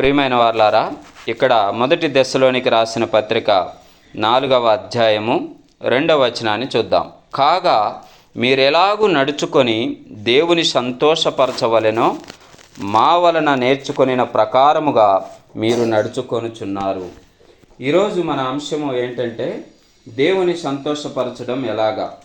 ప్రియమైన వార్లారా ఇక్కడ మొదటి దశలోనికి రాసిన పత్రిక నాలుగవ అధ్యాయము రెండవ వచనాన్ని చూద్దాం. కాగా మీరెలాగూ నడుచుకొని దేవుని సంతోషపరచవలెనో మా వలన నేర్చుకొనిన ప్రకారముగా మీరు నడుచుకొనుచున్నారు. ఈరోజు మన అంశము ఏంటంటే దేవుని సంతోషపరచడం ఎలాగా?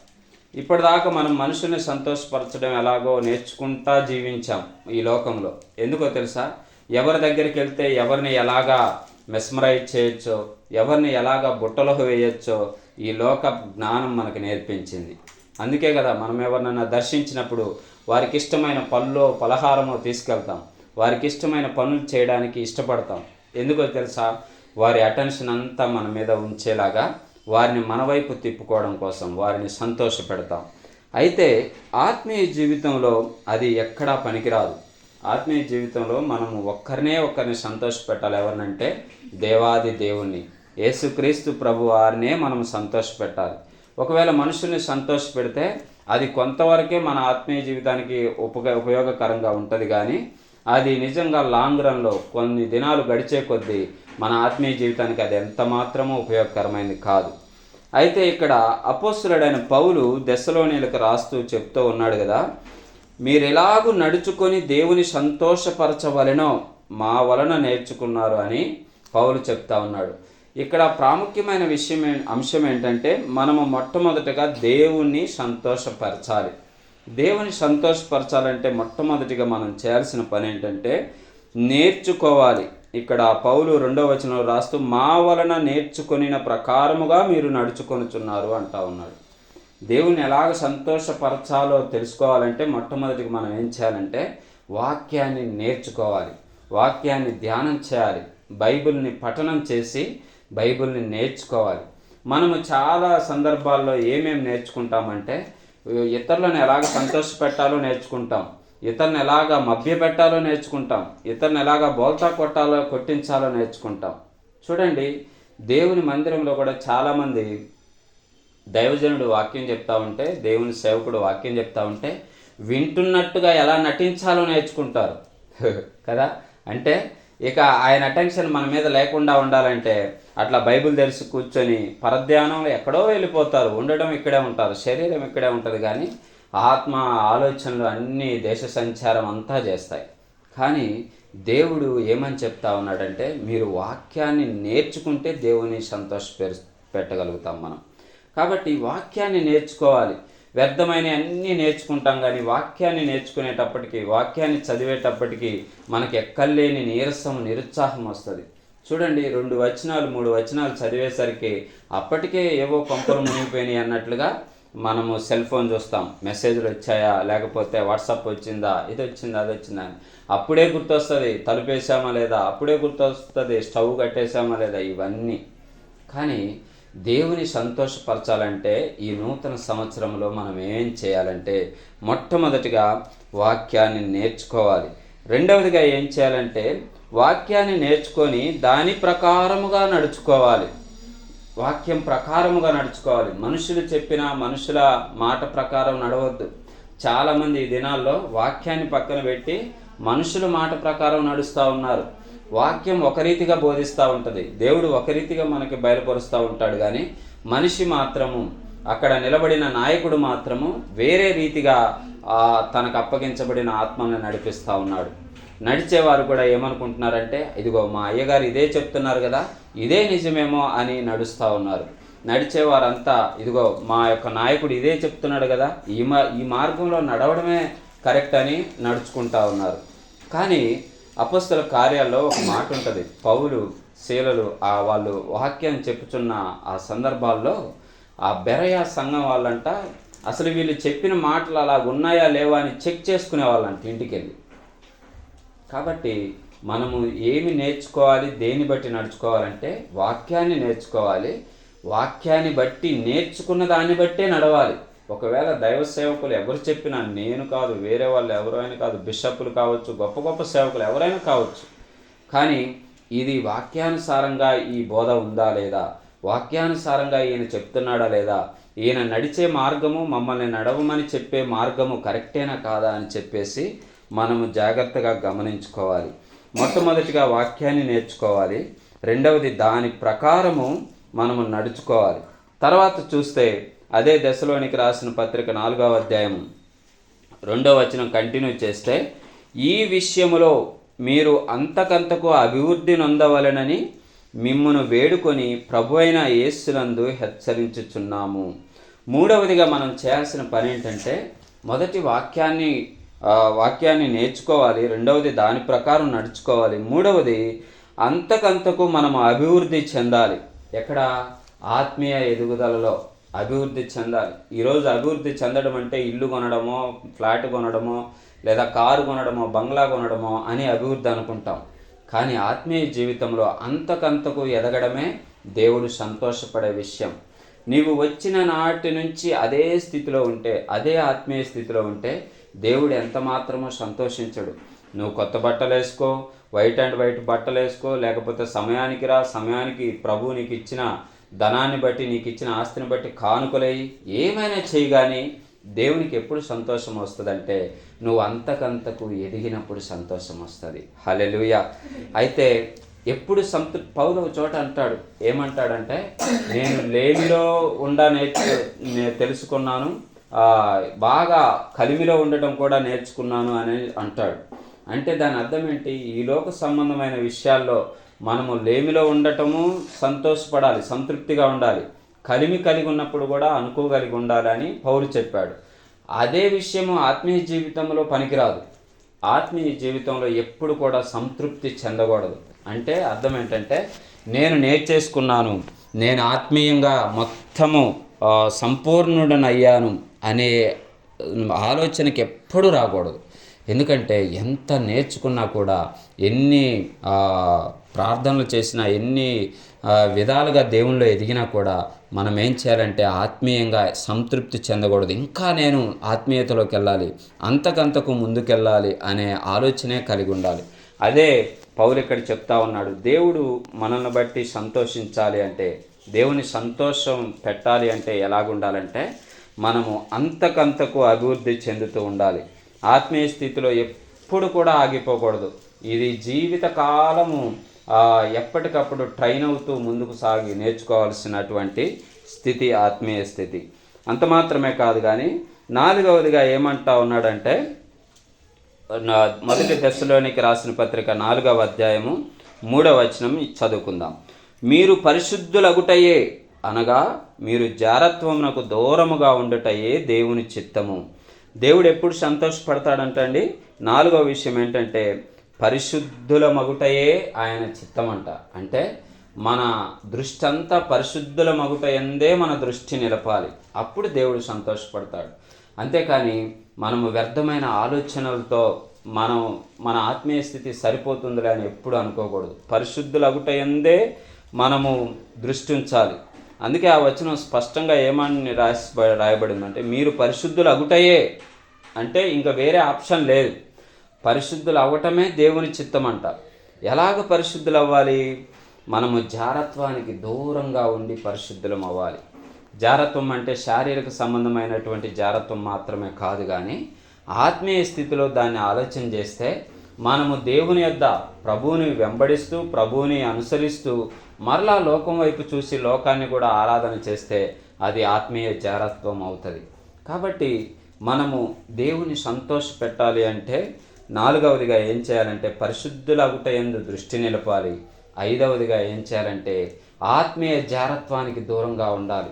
ఇప్పటిదాకా మనం మనుషుల్ని సంతోషపరచడం ఎలాగో నేర్చుకుంటా జీవించాం ఈ లోకంలో. ఎందుకో తెలుసా? ఎవరి దగ్గరికి వెళ్తే ఎవరిని ఎలాగా మెస్మరైజ్ చేయొచ్చో ఎవరిని ఎలాగా బుట్టలో వేయొచ్చో ఈ లోక జ్ఞానం మనకు నేర్పించింది. అందుకే కదా మనం ఎవరినైనా దర్శించినప్పుడు వారికి ఇష్టమైన పళ్ళో పలహారమో తీసుకెళ్తాం. వారికి ఇష్టమైన పనులు చేయడానికి ఇష్టపడతాం. ఎందుకో తెలుసా? వారి అటెన్షన్ అంతా మన మీద ఉంచేలాగా వారిని మన వైపు తిప్పుకోవడం కోసం వారిని సంతోషపెడతాం. అయితే ఆత్మీయ జీవితంలో అది ఎక్కడా పనికిరాదు. ఆత్మీయ జీవితంలో మనం ఒక్కరినే ఒక్కరిని సంతోషపెట్టాలి. ఎవరినంటే దేవాది దేవుణ్ణి. యేసుక్రీస్తు ప్రభు వారినే మనం సంతోషపెట్టాలి. ఒకవేళ మనుషుల్ని సంతోషపెడితే అది కొంతవరకే మన ఆత్మీయ జీవితానికి ఉపయోగ ఉపయోగకరంగా ఉంటుంది కానీ అది నిజంగా లాంగ్ రన్లో కొన్ని దినాలు గడిచే కొద్దీ మన ఆత్మీయ జీవితానికి అది ఎంత మాత్రమో ఉపయోగకరమైనది కాదు. అయితే ఇక్కడ అపోస్తులుడైన పౌలు దశలోనిలకు రాస్తూ చెప్తూ ఉన్నాడు కదా మీరు నడుచుకొని దేవుని సంతోషపరచవలెనో మా వలన నేర్చుకున్నారు అని పౌలు చెప్తా ఉన్నాడు. ఇక్కడ ప్రాముఖ్యమైన విషయం అంశం ఏంటంటే మనము మొట్టమొదటగా దేవుణ్ణి సంతోషపరచాలి. దేవుని సంతోషపరచాలంటే మొట్టమొదటిగా మనం చేయాల్సిన పని ఏంటంటే నేర్చుకోవాలి. ఇక్కడ పౌలు రెండవ వచనంలో రాస్తూ మా వలన నేర్చుకొనిన ప్రకారముగా మీరు నడుచుకొనుచున్నారు అంటా ఉన్నాడు. దేవుని ఎలాగ సంతోషపరచాలో తెలుసుకోవాలంటే మొట్టమొదటికి మనం ఏం చేయాలంటే వాక్యాన్ని నేర్చుకోవాలి. వాక్యాన్ని ధ్యానం చేయాలి. బైబిల్ని పఠనం చేసి బైబిల్ని నేర్చుకోవాలి. మనము చాలా సందర్భాల్లో ఏమేమి నేర్చుకుంటామంటే ఇతరులను ఎలాగ సంతోషపెట్టాలో నేర్చుకుంటాం. ఇతరుని ఎలాగ మభ్యపెట్టాలో నేర్చుకుంటాం. ఇతరుని ఎలాగ బోల్తా కొట్టాలో కొట్టించాలో నేర్చుకుంటాం. చూడండి దేవుని మందిరంలో కూడా చాలామంది దైవజనుడు వాక్యం చెప్తా ఉంటే దేవుని సేవకుడు వాక్యం చెప్తా ఉంటే వింటున్నట్టుగా ఎలా నటించాలో నేర్చుకుంటారు. కదా? అంటే ఇక ఆయన అటెన్షన్ మన మీద లేకుండా ఉండాలంటే అట్లా బైబిల్ తెలిసి కూర్చొని పరధ్యానంలో ఎక్కడో వెళ్ళిపోతారు. ఉండడం ఇక్కడే ఉంటారు. శరీరం ఇక్కడే ఉంటుంది కానీ ఆత్మ ఆలోచనలు అన్నీ దేశ సంచారం అంతా చేస్తాయి. కానీ దేవుడు ఏమని చెప్తా ఉన్నాడంటే మీరు వాక్యాన్ని నేర్చుకుంటే దేవుని సంతోష పెట్టగలుగుతాం మనం. కాబట్టి వాక్యాన్ని నేర్చుకోవాలి. వ్యర్థమైన అన్నీ నేర్చుకుంటాం కానీ వాక్యాన్ని నేర్చుకునేటప్పటికి వాక్యాన్ని చదివేటప్పటికి మనకి ఎక్కలేని నీరసం నిరుత్సాహం వస్తుంది. చూడండి రెండు వచనాలు మూడు వచనాలు చదివేసరికి అప్పటికే ఏవో కొంపలు మునిగిపోయినాయి అన్నట్లుగా మనము సెల్ ఫోన్ చూస్తాం. మెసేజ్లు వచ్చాయా? లేకపోతే వాట్సాప్ వచ్చిందా? ఇది వచ్చిందా? అది వచ్చిందా? అని అప్పుడే గుర్తొస్తుంది. తలుపేసామా లేదా? అప్పుడే గుర్తొస్తుంది. స్టవ్ కట్టేసామా లేదా? ఇవన్నీ. కానీ దేవుని సంతోషపరచాలంటే ఈ నూతన సంవత్సరంలో మనం ఏం చేయాలంటే మొట్టమొదటిగా వాక్యాన్ని నేర్చుకోవాలి. రెండవదిగా ఏం చేయాలంటే వాక్యాన్ని నేర్చుకొని దాని ప్రకారముగా నడుచుకోవాలి. వాక్యం ప్రకారముగా నడుచుకోవాలి. మనుషులు చెప్పిన మనుషుల మాట ప్రకారం నడవద్దు. చాలామంది ఈ దినాల్లో వాక్యాన్ని పక్కన పెట్టి మనుషుల మాట ప్రకారం నడుస్తూ ఉన్నారు. వాక్యం ఒక రీతిగా బోధిస్తూ ఉంటుంది. దేవుడు ఒక రీతిగా మనకి బయలుపరుస్తూ ఉంటాడు కానీ మనిషి మాత్రము అక్కడ నిలబడిన నాయకుడు మాత్రము వేరే రీతిగా తనకు అప్పగించబడిన ఆత్మను నడిపిస్తూ ఉన్నాడు. నడిచేవారు కూడా ఏమనుకుంటున్నారంటే ఇదిగో మా అయ్యగారు ఇదే చెప్తున్నారు కదా ఇదే నిజమేమో అని నడుస్తూ ఉన్నారు. నడిచేవారంతా ఇదిగో మా యొక్క నాయకుడు ఇదే చెప్తున్నాడు కదా ఈ మా ఈ మార్గంలో నడవడమే కరెక్ట్ అని నడుచుకుంటా ఉన్నారు. కానీ అపస్తుల కార్యాల్లో ఒక మాట ఉంటుంది పౌలు శీలలు ఆ వాళ్ళు వాక్యం చెప్పుచున్న ఆ సందర్భాల్లో ఆ బెరయ సంఘం వాళ్ళంట అసలు వీళ్ళు చెప్పిన మాటలు అలా ఉన్నాయా లేవా అని చెక్ చేసుకునే వాళ్ళంట ఇంటికి వెళ్ళి కాబట్టి మనము ఏమి నేర్చుకోవాలి దేన్ని బట్టి నడుచుకోవాలంటే వాక్యాన్ని నేర్చుకోవాలి. వాక్యాన్ని బట్టి నేర్చుకున్న దాన్ని బట్టే నడవాలి. ఒకవేళ దైవ సేవకులు ఎవరు చెప్పినా నేను కాదు వేరే వాళ్ళు ఎవరైనా కాదు బిషప్లు కావచ్చు గొప్ప గొప్ప సేవకులు ఎవరైనా కావచ్చు. కానీ ఇది వాక్యానుసారంగా ఈ బోధ ఉందా లేదా? వాక్యానుసారంగా ఈయన చెప్తున్నాడా లేదా? ఈయన నడిచే మార్గము మమ్మల్ని నడవమని చెప్పే మార్గము కరెక్టేనా కాదా అని చెప్పేసి మనము జాగ్రత్తగా గమనించుకోవాలి. మొట్టమొదటిగా వాక్యాన్ని నేర్చుకోవాలి. రెండవది దాని ప్రకారము మనము నడుచుకోవాలి. తర్వాత చూస్తే అదే దశలోనికి రాసిన పత్రిక నాలుగవ అధ్యాయం రెండో వచనం కంటిన్యూ చేస్తే ఈ విషయములో మీరు అంతకంతకు అభివృద్ధి నొందవలెనని మిమ్మును వేడుకొని ప్రభు అయిన యేస్సునందు హెచ్చరించుచున్నాము. మూడవదిగా మనం చేయాల్సిన పని ఏంటంటే మొదటి వాక్యాన్ని వాక్యాన్ని నేర్చుకోవాలి రెండవది దాని ప్రకారం నడుచుకోవాలి మూడవది అంతకంతకు మనం అభివృద్ధి చెందాలి. ఎక్కడ? ఆత్మీయ ఎదుగుదలలో. అభివృద్ధి చెందాలి. ఈరోజు అభివృద్ధి చెందడం అంటే ఇల్లు కొనడమో ఫ్లాట్ కొనడమో లేదా కారు కొనడమో బంగ్లా కొనడమో అని అభివృద్ధి అనుకుంటాం. కానీ ఆత్మీయ జీవితంలో అంతకంతకు ఎదగడమే దేవుడు సంతోషపడే విషయం. నీవు వచ్చిన నాటి నుంచి అదే స్థితిలో ఉంటే అదే ఆత్మీయ స్థితిలో ఉంటే దేవుడు ఎంత మాత్రమో సంతోషించడు. నువ్వు కొత్త బట్టలు వేసుకో వైట్ అండ్ వైట్ బట్టలు వేసుకో లేకపోతే సమయానికి రా సమయానికి ప్రభువు నీకు ఇచ్చిన ధనాన్ని బట్టి నీకు ఇచ్చిన ఆస్తిని బట్టి కానుకలై ఏమైనా చేయి దేవునికి ఎప్పుడు సంతోషం వస్తుందంటే నువ్వు అంతకంతకు ఎదిగినప్పుడు సంతోషం వస్తుంది. హలెలుయ అయితే ఎప్పుడు సంతృప్తి పౌలు ఒక చోట అంటాడు ఏమంటాడంటే నేను లేమిలో ఉండ నేర్చు తెలుసుకున్నాను బాగా కలిమిలో ఉండటం కూడా నేర్చుకున్నాను అని అంటాడు. అంటే దాని అర్థం ఏంటి? ఈ లోక సంబంధమైన విషయాల్లో మనము లేమిలో ఉండటము సంతోషపడాలి సంతృప్తిగా ఉండాలి. కలిమి కలిగి ఉన్నప్పుడు కూడా అనుకోగలిగి ఉండాలని అని పౌలు చెప్పాడు. అదే విషయము ఆత్మీయ జీవితంలో పనికిరాదు. ఆత్మీయ జీవితంలో ఎప్పుడు కూడా సంతృప్తి చెందకూడదు. అంటే అర్థం ఏంటంటే నేను నేర్చేసుకున్నాను నేను ఆత్మీయంగా మొత్తము సంపూర్ణుడనయ్యాను అనే ఆలోచనకి ఎప్పుడు రాకూడదు. ఎందుకంటే ఎంత నేర్చుకున్నా కూడా ఎన్ని ప్రార్థనలు చేసిన ఎన్ని విధాలుగా దేవుళ్ళు ఎదిగినా కూడా మనం ఏం చేయాలంటే ఆత్మీయంగా సంతృప్తి చెందకూడదు. ఇంకా నేను ఆత్మీయతలోకి వెళ్ళాలి అంతకంతకు ముందుకెళ్ళాలి అనే ఆలోచనే కలిగి ఉండాలి. అదే పౌలు ఇక్కడ చెప్తా ఉన్నాడు దేవుడు మనల్ని బట్టి సంతోషించాలి అంటే దేవుని సంతోషం పెట్టాలి అంటే ఎలాగుండాలంటే మనము అంతకంతకు అభివృద్ధి చెందుతూ ఉండాలి. ఆత్మీయ స్థితిలో ఎప్పుడు కూడా ఆగిపోకూడదు. ఇది జీవిత కాలము ఎప్పటికప్పుడు ట్రైన్ అవుతూ ముందుకు సాగి నేర్చుకోవాల్సినటువంటి స్థితి ఆత్మీయ స్థితి. అంత మాత్రమే కాదు కానీ నాలుగవదిగా ఏమంటా ఉన్నాడంటే నా మొదటి దశలోనికి రాసిన పత్రిక నాలుగవ అధ్యాయము మూడవ వచనం చదువుకుందాం. మీరు పరిశుద్ధులగుటయే అనగా మీరు జారత్వమునకు దూరముగా ఉండుటయే దేవుని చిత్తము. దేవుడు ఎప్పుడు సంతోషపడతాడంటండి? నాలుగవ విషయం ఏంటంటే పరిశుద్ధుల మగుటయే ఆయన చిత్తమంట. అంటే మన దృష్టి అంతా పరిశుద్ధుల మగుట ఎందే మన దృష్టి నిలపాలి. అప్పుడు దేవుడు సంతోషపడతాడు. అంతేకాని మనము వ్యర్థమైన ఆలోచనలతో మనం మన ఆత్మీయ స్థితి సరిపోతుందిలే అని ఎప్పుడు అనుకోకూడదు. పరిశుద్ధుల అగుట ఎందే మనము దృష్టి ఉంచాలి. అందుకే ఆ వచనం స్పష్టంగా ఏమని రాసి రాయబడిందంటే మీరు పరిశుద్ధులు అగుటయే అంటే ఇంకా వేరే ఆప్షన్ లేదు. పరిశుద్ధులు అవ్వటమే దేవుని చిత్తం అంట ఎలాగ పరిశుద్ధులు అవ్వాలి మనము జారత్వానికి దూరంగా ఉండి పరిశుద్ధులం అవ్వాలి జారత్వం అంటే శారీరక సంబంధమైనటువంటి జారత్వం మాత్రమే కాదు కానీ ఆత్మీయ స్థితిలో దాన్ని ఆలోచన చేస్తే మనము దేవుని యొద్ద ప్రభువుని వెంబడిస్తూ ప్రభువుని అనుసరిస్తూ మరలా లోకం వైపు చూసి లోకాన్ని కూడా ఆరాధన చేస్తే అది ఆత్మీయ జారత్వం అవుతుంది. కాబట్టి మనము దేవుని సంతోష పెట్టాలి అంటే నాలుగవదిగా ఏం చేయాలంటే పరిశుద్ధులగుట ఎందు దృష్టి నిలపాలి. ఐదవదిగా ఏం చేయాలంటే ఆత్మీయ జారత్వానికి దూరంగా ఉండాలి.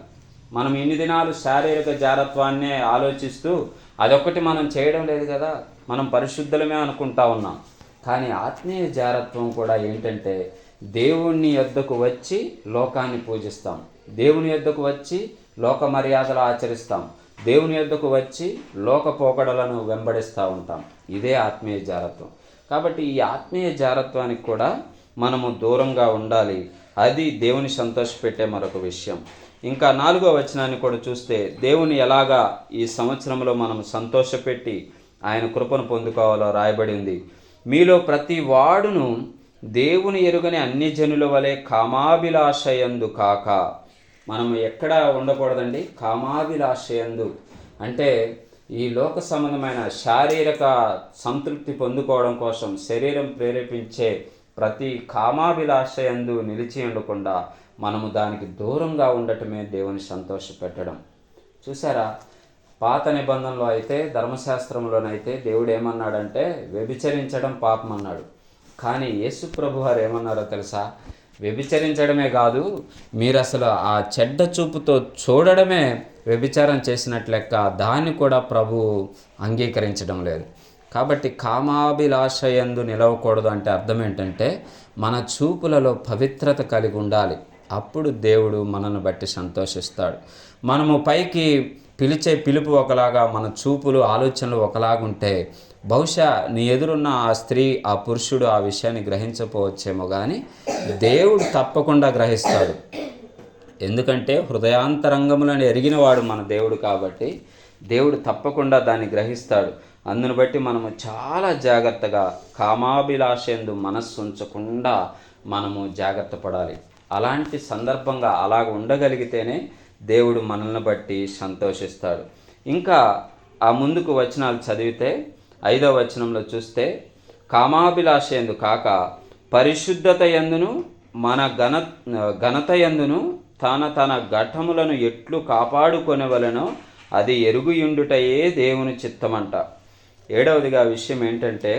మనం ఇన్ని దినాలు శారీరక జారత్వాన్నే ఆలోచిస్తూ అదొక్కటి మనం చేయడం లేదు కదా? మనం పరిశుద్ధులమే అనుకుంటా ఉన్నాం. కానీ ఆత్మీయ జారత్వం కూడా ఏంటంటే దేవుణ్ణి యొద్దకు వచ్చి లోకాన్ని పూజిస్తాం. దేవుని యొద్దకు వచ్చి లోక మర్యాదలు ఆచరిస్తాం. దేవుని యొద్దకు వచ్చి లోక పోకడలను వెంబడిస్తూ ఉంటాం. ఇదే ఆత్మీయ జారత్వం. కాబట్టి ఈ ఆత్మీయ జారత్వానికి కూడా మనము దూరంగా ఉండాలి. అది దేవుని సంతోషపెట్టే మరొక విషయం. ఇంకా నాలుగో వచనాన్ని కూడా చూస్తే దేవుని ఎలాగా ఈ సంవత్సరంలో మనం సంతోషపెట్టి ఆయన కృపను పొందుకోవాలో రాయబడింది. మీలో ప్రతి వాడును దేవుని ఎరుగని అన్ని జనుల వలె కామాభిలాషయందు కాక మనం ఎక్కడ ఉండకూడదండి. కామాభిలాషయందు. అంటే ఈ లోక సంబంధమైన శారీరక సంతృప్తి పొందుకోవడం కోసం శరీరం ప్రేరేపించే ప్రతి కామాభిలాషయందు నిలిచి ఉండకుండా మనము దానికి దూరంగా ఉండటమే దేవుని సంతోషపెట్టడం. చూసారా? పాత నిబంధనలో అయితే ధర్మశాస్త్రంలోనైతే దేవుడు ఏమన్నాడంటే వ్యభిచరించడం పాపం అన్నాడు కానీ యేసు ప్రభు వారు ఏమన్నారో తెలుసా? వ్యభిచరించడమే కాదు మీరు అసలు ఆ చెడ్డ చూపుతో చూడడమే వ్యభిచారం చేసినట్లెక్క దాన్ని కూడా ప్రభు అంగీకరించడం లేదు. కాబట్టి కామాభిలాషయందు నిలవకూడదు అంటే అర్థం ఏంటంటే మన చూపులలో పవిత్రత కలిగి ఉండాలి. అప్పుడు దేవుడు మనల్ని బట్టి సంతోషిస్తాడు. మనము పైకి పిలిచే పిలుపు ఒకలాగా మన చూపులు ఆలోచనలు ఒకలాగుంటే బహుశా నీ ఎదురున్న ఆ స్త్రీ ఆ పురుషుడు ఆ విషయాన్ని గ్రహించకపోవచ్చేమో కానీ దేవుడు తప్పకుండా గ్రహిస్తాడు. ఎందుకంటే హృదయాంతరంగములను ఎరిగినవాడు మన దేవుడు కాబట్టి దేవుడు తప్పకుండా దాన్ని గ్రహిస్తాడు. అందును బట్టి మనము చాలా జాగ్రత్తగా కామాభిలాషేందు మనస్సు ఉంచకుండా మనము జాగ్రత్త పడాలి. అలాంటి సందర్భంగా అలాగ ఉండగలిగితేనే దేవుడు మనల్ని బట్టి సంతోషిస్తాడు. ఇంకా ఆ ముందుకు వచనాలు చదివితే ఐదవ వచనంలో చూస్తే కామాభిలాష ఎందు కాక పరిశుద్ధత ఎందును మన ఘన ఘనత ఎందును తన తన ఘటములను ఎట్లు కాపాడుకొనవలనో అది ఎరుగుయుండుటయే దేవుని చిత్తమంట. ఏడవదిగా విషయం ఏంటంటే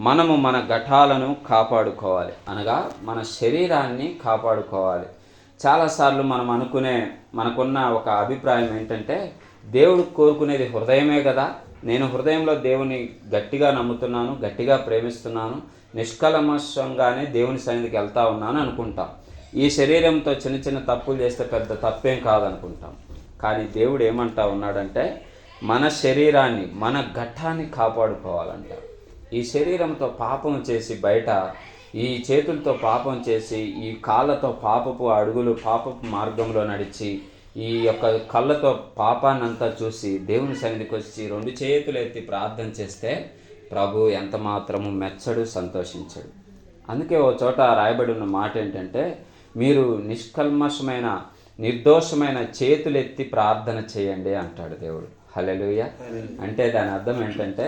మనము మన ఘటాలను కాపాడుకోవాలి. అనగా మన శరీరాన్ని కాపాడుకోవాలి. చాలాసార్లు మనం అనుకునే మనకున్న ఒక అభిప్రాయం ఏంటంటే దేవుడు కోరుకునేది హృదయమే కదా. నేను హృదయంలో దేవుని గట్టిగా నమ్ముతున్నాను గట్టిగా ప్రేమిస్తున్నాను నిష్కలమశంగానే దేవుని సన్నిధికి వెళ్తా ఉన్నాను అనుకుంటాం. ఈ శరీరంతో చిన్న చిన్న తప్పులు చేస్తే పెద్ద తప్పేం కాదనుకుంటాం. కానీ దేవుడు ఏమంటా ఉన్నాడంటే మన శరీరాన్ని మన ఘట్టాన్ని కాపాడుకోవాలంటారు ఈ శరీరంతో పాపం చేసి బయట ఈ చేతులతో పాపం చేసి ఈ కాళ్ళతో పాపపు అడుగులు పాపపు మార్గంలో నడిచి ఈ యొక్క కళ్ళతో పాపాన్ని అంతా చూసి దేవుని సన్నిధికి వచ్చి రెండు చేతులు ఎత్తి ప్రార్థన చేస్తే ప్రభు ఎంత మాత్రము మెచ్చడు సంతోషించడు. అందుకే ఓ చోట రాయబడి ఉన్న మాట ఏంటంటే మీరు నిష్కల్మషమైన నిర్దోషమైన చేతులెత్తి ప్రార్థన చేయండి అంటాడు దేవుడు. హలెలుయ అంటే దాని అర్థం ఏంటంటే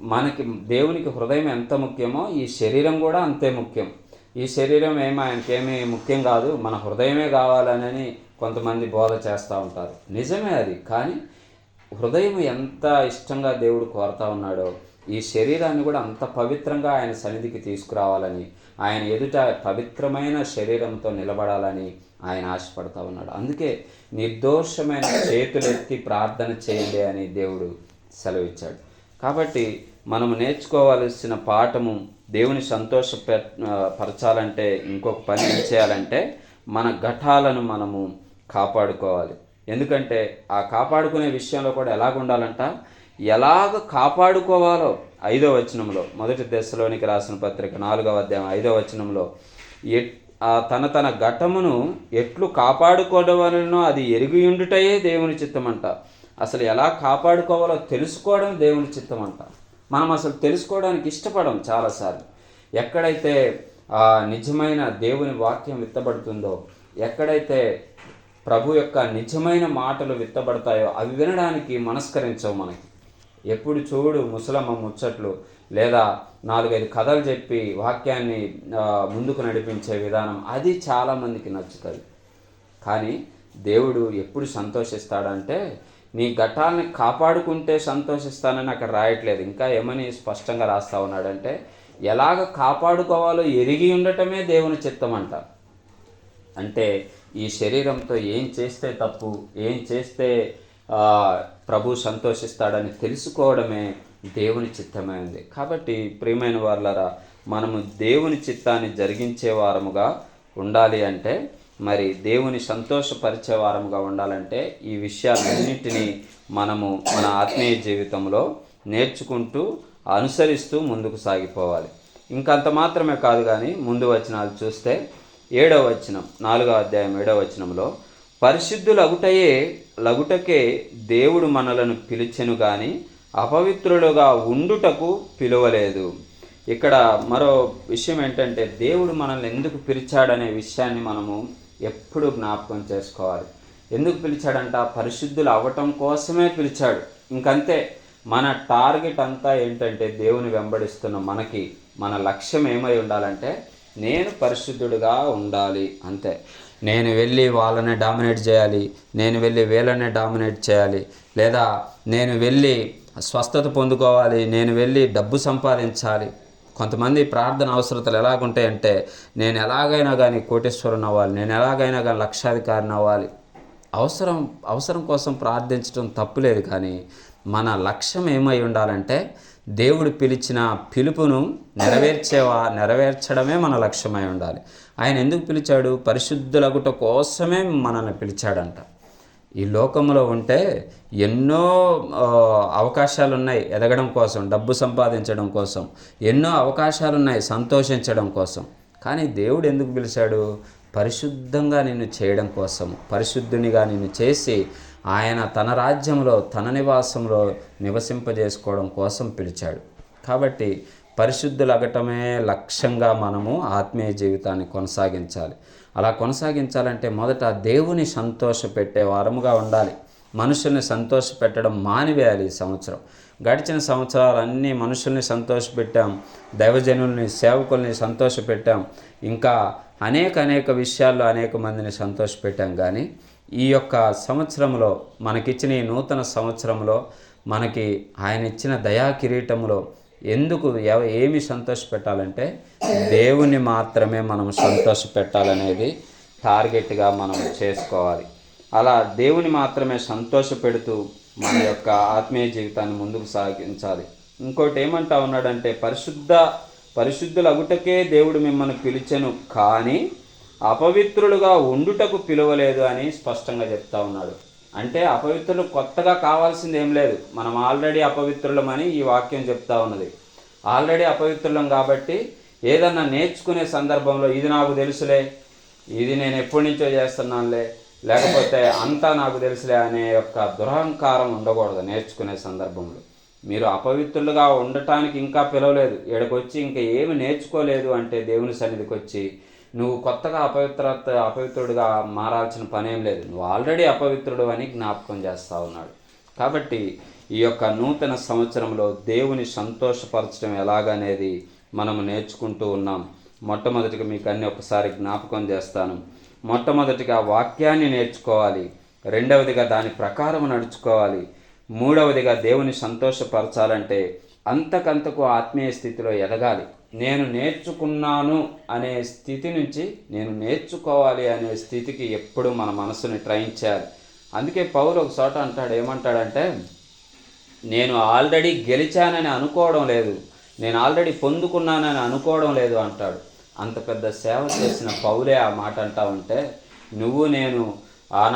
మనకి దేవునికి హృదయం ఎంత ముఖ్యమో ఈ శరీరం కూడా అంతే ముఖ్యం. ఈ శరీరం ఏమో ఆయనకేమీ ముఖ్యం కాదు మన హృదయమే కావాలని కొంతమంది బోధ చేస్తూ ఉంటారు. నిజమే అది కానీ హృదయం ఎంత ఇష్టంగా దేవుడు కోరుతా ఉన్నాడో ఈ శరీరాన్ని కూడా అంత పవిత్రంగా ఆయన సన్నిధికి తీసుకురావాలని ఆయన ఎదుట పవిత్రమైన శరీరంతో నిలబడాలని ఆయన ఆశపడతా ఉన్నాడు. అందుకే నిర్దోషమైన చేతులెత్తి ప్రార్థన చేయండి అని దేవుడు సెలవిచ్చాడు. కాబట్టి మనము నేర్చుకోవాల్సిన పాఠము దేవుని సంతోష పరచాలంటే ఇంకొక పని ఏం చేయాలంటే మన ఘటాలను మనము కాపాడుకోవాలి. ఎందుకంటే ఆ కాపాడుకునే విషయంలో కూడా ఎలాగ ఉండాలంట ఎలాగ కాపాడుకోవాలో ఐదో వచనంలో మొదటి దశలోనికి రాసిన పత్రిక నాలుగవ అధ్యాయం ఐదో వచనంలో ఎట్ ఆ తన తన ఘటమును ఎట్లు కాపాడుకోవడమనో అది ఎరిగియుండుటయే దేవుని చిత్తమంట. అసలు ఎలా కాపాడుకోవాలో తెలుసుకోవడం దేవుని చిత్తమంట మనం అసలు తెలుసుకోవడానికి ఇష్టపడం చాలాసార్లు. ఎక్కడైతే ఆ నిజమైన దేవుని వాక్యం విత్తబడుతుందో ఎక్కడైతే ప్రభు యొక్క నిజమైన మాటలు విత్తబడతాయో అవి వినడానికి మనస్కరించవు మనకి. ఎప్పుడు చూడు ముసలమ్మ ముచ్చట్లు లేదా నాలుగైదు కథలు చెప్పి వాక్యాన్ని ముందుకు నడిపించే విధానం అది చాలామందికి నచ్చుతుంది. కానీ దేవుడు ఎప్పుడు సంతోషిస్తాడంటే నీ ఘటాన్ని కాపాడుకుంటే సంతోషిస్తానని అక్కడ రాయట్లేదు. ఇంకా ఏమని స్పష్టంగా రాస్తా ఉన్నాడంటే ఎలాగ కాపాడుకోవాలో ఎరిగి ఉండటమే దేవుని చిత్తం అంట. అంటే ఈ శరీరంతో ఏం చేస్తే తప్పు ఏం చేస్తే ప్రభు సంతోషిస్తాడని తెలుసుకోవడమే దేవుని చిత్తమే ఉంది. కాబట్టి ప్రియమైన వాళ్ళరా మనము దేవుని చిత్తాన్ని జరిగించే వారముగా ఉండాలి అంటే మరి దేవుని సంతోషపరిచే వారముగా ఉండాలంటే ఈ విషయాలన్నింటినీ మనము మన ఆత్మీయ జీవితంలో నేర్చుకుంటూ అనుసరిస్తూ ముందుకు సాగిపోవాలి. ఇంకంత మాత్రమే కాదు కానీ ముందు వచనాలు చూస్తే ఏడవ వచనం నాలుగవ అధ్యాయం ఏడవ వచనంలో పరిశుద్ధులగుటయే లగుటకే దేవుడు మనలను పిలిచెను కానీ అపవిత్రులుగా ఉండుటకు పిలువలేదు. ఇక్కడ మరో విషయం ఏంటంటే దేవుడు మనల్ని ఎందుకు పిలిచాడనే విషయాన్ని మనము ఎప్పుడు జ్ఞాపకం చేసుకోవాలి. ఎందుకు పిలిచాడంట? పరిశుద్ధులు అవ్వటం కోసమే పిలిచాడు. ఇంకంతే మన టార్గెట్ అంతా ఏంటంటే దేవుని వెంబడిస్తున్న మనకి మన లక్ష్యం ఏమై ఉండాలంటే నేను పరిశుద్ధుడిగా ఉండాలి అంతే. నేను వెళ్ళి వాళ్ళని డామినేట్ చేయాలి నేను వెళ్ళి వీళ్ళని డామినేట్ చేయాలి లేదా నేను వెళ్ళి స్వస్థత పొందుకోవాలి నేను వెళ్ళి డబ్బు సంపాదించాలి కొంతమంది ప్రార్థన అవసరతలు ఎలాగుంటాయంటే నేను ఎలాగైనా కానీ కోటేశ్వరుని అవ్వాలి నేను ఎలాగైనా కానీ లక్షాధికారిని అవ్వాలి. అవసరం అవసరం కోసం ప్రార్థించడం తప్పులేదు కానీ మన లక్ష్యం ఏమై ఉండాలంటే దేవుడు పిలిచిన పిలుపును నెరవేర్చేవా నెరవేర్చడమే మన లక్ష్యమై ఉండాలి. ఆయన ఎందుకు పిలిచాడు? పరిశుద్ధులగుట కోసమే మనల్ని పిలిచాడంట. ఈ లోకంలో ఉంటే ఎన్నో అవకాశాలు ఉన్నాయి ఎదగడం కోసం డబ్బు సంపాదించడం కోసం ఎన్నో అవకాశాలు ఉన్నాయి సంతోషించడం కోసం. కానీ దేవుడు ఎందుకు పిలిచాడు? పరిశుద్ధంగా నిన్ను చేయడం కోసం పరిశుద్ధునిగా నిన్ను చేసి ఆయన తన రాజ్యంలో తన నివాసంలో నివసింపజేసుకోవడం కోసం పిలిచాడు. కాబట్టి పరిశుద్ధులగటమే లక్ష్యంగా మనము ఆత్మీయ జీవితాన్ని కొనసాగించాలి. అలా కొనసాగించాలంటే మొదట దేవుని సంతోషపెట్టే వారముగా ఉండాలి. మనుషుల్ని సంతోషపెట్టడం మానివేయాలి ఈ సంవత్సరం. గడిచిన సంవత్సరాలన్నీ మనుషుల్ని సంతోషపెట్టాం దైవజనుల్ని సేవకుల్ని సంతోషపెట్టాం ఇంకా అనేక అనేక విషయాల్లో అనేక మందిని సంతోషపెట్టాం కానీ ఈ యొక్క సంవత్సరంలో మనకిచ్చిన ఈ నూతన సంవత్సరంలో మనకి ఆయన ఇచ్చిన దయా కిరీటములో ఎందుకు ఎవ- ఏమి సంతోషపెట్టాలంటే దేవుని మాత్రమే మనం సంతోషపెట్టాలనేది టార్గెట్గా మనం చేసుకోవాలి. అలా దేవుని మాత్రమే సంతోష పెడుతూ మన యొక్క ఆత్మీయ జీవితాన్ని ముందుకు సాగించాలి. ఇంకోటి ఏమంటా ఉన్నాడంటే పరిశుద్ధ పరిశుద్ధులగుటకే దేవుడు మిమ్మల్ని పిలిచెను కానీ అపవిత్రులుగా ఉండుటకు పిలువలేదు అని స్పష్టంగా చెప్తా ఉన్నాడు. అంటే అపవిత్రులు కొత్తగా కావాల్సింది ఏం లేదు. మనం ఆల్రెడీ అపవిత్రులమని ఈ వాక్యం చెప్తా ఉన్నది. ఆల్రెడీ అపవిత్రులం కాబట్టి ఏదన్నా నేర్చుకునే సందర్భంలో ఇది నాకు తెలుసులే ఇది నేను ఎప్పటి నుంచో చేస్తున్నానులే లేకపోతే అంతా నాకు తెలుసులే అనే యొక్క దురహంకారం ఉండకూడదు నేర్చుకునే సందర్భంలో. మీరు అపవిత్రులుగా ఉండటానికి ఇంకా పిలవలేదు. ఇక్కడికొచ్చి ఇంకా ఏమి నేర్చుకోలేదు అంటే దేవుని సన్నిధికి వచ్చి నువ్వు కొత్తగా అపవిత్రత అపవిత్రుడిగా మారాల్సిన పనేం లేదు. నువ్వు ఆల్రెడీ అపవిత్రుడు అని జ్ఞాపకం చేస్తూ ఉన్నాడు. కాబట్టి ఈ యొక్క నూతన సంవత్సరంలో దేవుని సంతోషపరచడం ఎలాగనేది మనము నేర్చుకుంటూ ఉన్నాం. మొట్టమొదటిగా మీకు అన్ని ఒకసారి జ్ఞాపకం చేస్తాను. మొట్టమొదటిగా వాక్యాన్ని నేర్చుకోవాలి. రెండవదిగా దాని ప్రకారం నడుచుకోవాలి. మూడవదిగా దేవుని సంతోషపరచాలంటే అంతకంతకు ఆత్మీయ స్థితిలో ఎదగాలి. నేను నేర్చుకున్నాను అనే స్థితి నుంచి నేను నేర్చుకోవాలి అనే స్థితికి ఎప్పుడు మన మనసుని ట్రైన్ చేయాలి. అందుకే పౌరు ఒక చోట అంటాడు ఏమంటాడంటే నేను ఆల్రెడీ గెలిచానని అనుకోవడం లేదు. నేను ఆల్రెడీ పొందుకున్నానని అనుకోవడం లేదు అంటాడు. అంత పెద్ద సేవ చేసిన పౌలే ఆ మాట అంటా ఉంటే నువ్వు నేను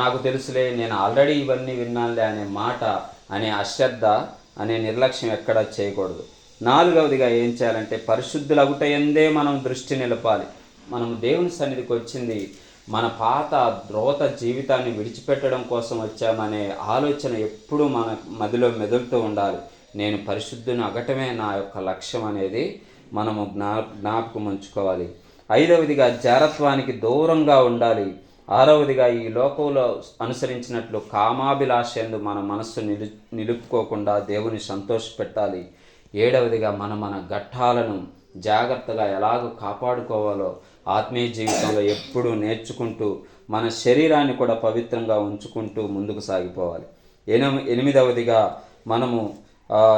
నాకు తెలుసులే నేను ఆల్రెడీ ఇవన్నీ విన్నానులే అనే మాట అనే అశ్రద్ధ అనే నిర్లక్ష్యం ఎక్కడా చేయకూడదు. నాలుగవదిగా ఏం చేయాలంటే పరిశుద్ధులగుట ఎందే మనం దృష్టి నిలపాలి. మనం దేవుని సన్నిధికి వచ్చింది మన పాత ద్రోత జీవితాన్ని విడిచిపెట్టడం కోసం వచ్చామనే ఆలోచన ఎప్పుడూ మన మదిలో మెదులుతూ ఉండాలి. నేను పరిశుద్ధుని అగటమే నా యొక్క లక్ష్యం అనేది మనము జ్ఞా జ్ఞాపకం ఉంచుకోవాలి. ఐదవదిగా జారత్వానికి దూరంగా ఉండాలి. ఆరవదిగా ఈ లోకంలో అనుసరించినట్లు కామాభిలాషందు మన మనస్సు నిలు నిలుపుకోకుండా దేవుని సంతోషపెట్టాలి ఏడవదిగా మన మన ఘట్టాలను జాగ్రత్తగా ఎలాగ కాపాడుకోవాలో ఆత్మీయ జీవితంలో ఎప్పుడూ నేర్చుకుంటూ మన శరీరాన్ని కూడా పవిత్రంగా ఉంచుకుంటూ ముందుకు సాగిపోవాలి. ఎనిమి ఎనిమిదవదిగా మనము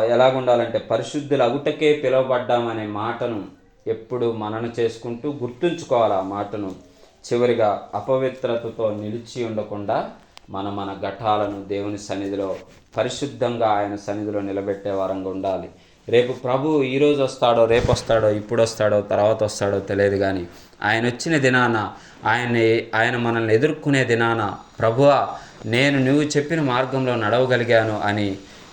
ఎలాగుండాలంటే పరిశుద్ధుల అగుటకే పిలువబడ్డామనే మాటను ఎప్పుడు మనన చేసుకుంటూ గుర్తుంచుకోవాలి ఆ మాటను. చివరిగా అపవిత్రతతో నిలిచి ఉండకుండా మన మన ఘటాలను దేవుని సన్నిధిలో పరిశుద్ధంగా ఆయన సన్నిధిలో నిలబెట్టే వారంగా ఉండాలి. రేపు ప్రభు ఈరోజు వస్తాడో రేపు వస్తాడో ఇప్పుడు వస్తాడో తర్వాత వస్తాడో తెలియదు కానీ ఆయన వచ్చిన దినాన ఆయన్ని ఆయన మనల్ని ఎదుర్కొనే దినాన ప్రభువా నేను నువ్వు చెప్పిన మార్గంలో నడవగలిగాను అని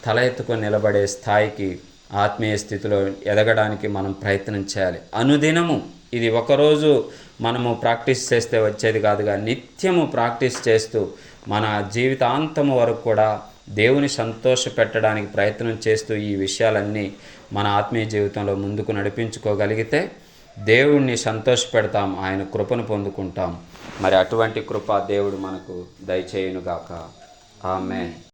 తల ఎత్తుకొని నిలబడే స్థాయికి ఆత్మీయ స్థితిలో ఎదగడానికి మనం ప్రయత్నం చేయాలి. అనుదినము ఇది ఒకరోజు మనము ప్రాక్టీస్ చేస్తే వచ్చేది కాదుగా నిత్యము ప్రాక్టీస్ చేస్తూ మన జీవితాంతము వరకు కూడా దేవుని సంతోష పెట్టడానికి ప్రయత్నం చేస్తూ ఈ విషయాలన్నీ మన ఆత్మీయ జీవితంలో ముందుకు నడిపించుకోగలిగితే దేవుణ్ణి సంతోషపెడతాం ఆయన కృపను పొందుకుంటాం. మరి అటువంటి కృప దేవుడు మనకు దయచేయునుగాక. ఆమె